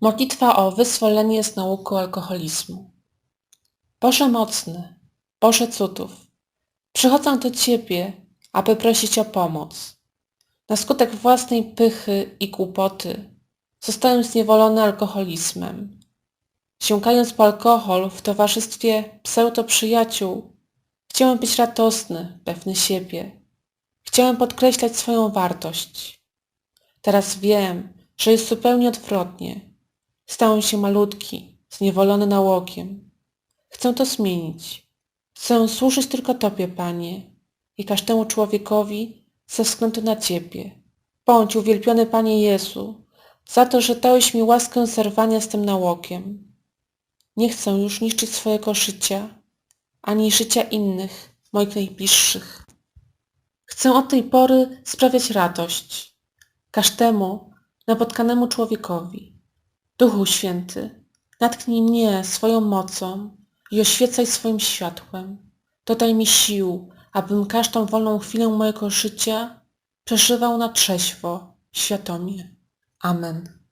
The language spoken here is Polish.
Modlitwa o wyzwolenie z nauku alkoholizmu. Boże mocny, Boże cudów, przychodzę do Ciebie, aby prosić o pomoc. Na skutek własnej pychy i głupoty zostałem zniewolony alkoholizmem. Sięgając po alkohol w towarzystwie pseudo-przyjaciół, chciałem być radosny, pewny siebie. Chciałem podkreślać swoją wartość. Teraz wiem, że jest zupełnie odwrotnie. Stałem się malutki, zniewolony nałogiem. Chcę to zmienić. Chcę służyć tylko Tobie, Panie, i każdemu człowiekowi ze względu na Ciebie. Bądź uwielbiony, Panie Jezu, za to, że dałeś mi łaskę zerwania z tym nałogiem. Nie chcę już niszczyć swojego życia, ani życia innych, moich najbliższych. Chcę od tej pory sprawiać radość każdemu napotkanemu człowiekowi. Duchu Święty, natknij mnie swoją mocą i oświecaj swoim światłem. Dodaj mi sił, abym każdą wolną chwilę mojego życia przeżywał na trzeźwo, świadomie. Amen.